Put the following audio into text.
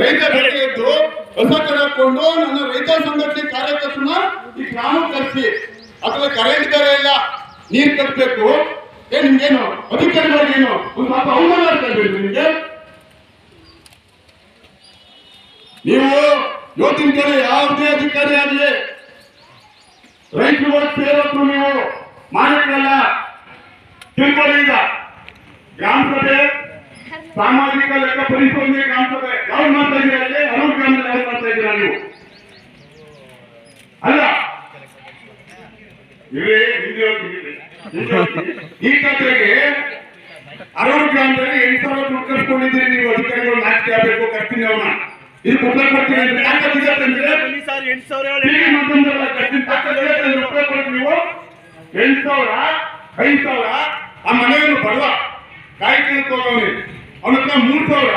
ರೈತ ಬೆಳಗ್ಗೆ ಇದ್ದು ಹೊಸ ಕಡೆ ಹಾಕೊಂಡು ನನ್ನ ರೈತ ಸಂಘಟನೆ ಕಾರ್ಯಕರ್ತನ ಈ ಗ್ರಾಮಕ್ಕೆ ಕರೆಸಿ. ಅಥವಾ ಕರೆಂಟ್ ಬೇರೆ ಇಲ್ಲ ನೀರು ಕಟ್ಟಬೇಕು ಏ, ನಿಮ್ಗೇನು? ಅಧಿಕಾರಿಗಳಿಗೇನು? ಒಂದು ಪಾಪ ಅವಮಾನ ಇದ್ದೀರಿ ನಿಮ್ಗೆ? ನೀವು ಇವತ್ತಿನ ಕಡೆ ಯಾವುದೇ ಅಧಿಕಾರಿ ಆಗಲಿ, ರೈತರು ಸೇರತ್ತು ನೀವು ಮಾಲೀಕರಲ್ಲ. ತಿಳ್ಕೊಳ್ಳಿ ಈಗ. ಸಾಮಾಜಿಕ ಲೆಕ್ಕ ಪರಿಶೋಧನೆ ಕಾಣ್ತದೆ. ಯಾವ್ದು ಮಾಡ್ತಾ ಇದ್ದೀರಾ ಅಲ್ಲಿ ಹಲವು ಗ್ರಾಮದಲ್ಲಿ ಯಾವ್ದು ಮಾಡ್ತಾ ಇದ್ದೀರಾ ನೀವು? ಅಲ್ಲ. ಈ ಕಥೆಗೆ ಅರವತ್ತು ಗ್ರಾಮದಲ್ಲಿ ಎಂಟು ಸಾವಿರ ದುಡ್ಡು ಕಟ್ಕೊಂಡಿದ್ದೀರಿ ನೀವು, ಅಧಿಕಾರಿಗಳು ನಾಚಿಕೆ ಆಗಬೇಕು, ಕಟ್ತೀನಿ ಅವನ. ಇದು ಕೊಟ್ಟ ಕೊಡ್ತೀನಿ ಅಂದ್ರೆ ಯಾಕೆ ಸರ್ ಎಂಟು ಸಾವಿರ ನೀವು? ಎಂಟು ಸಾವಿರ, ಐದು ಸಾವಿರ, ಆ ಮನೆಯನ್ನು ಬಡವ. ಕಾಯಿ ಹೋಗವನಿ ಅವನ ಹತ್ರ ಮೂರು ಸಾವಿರ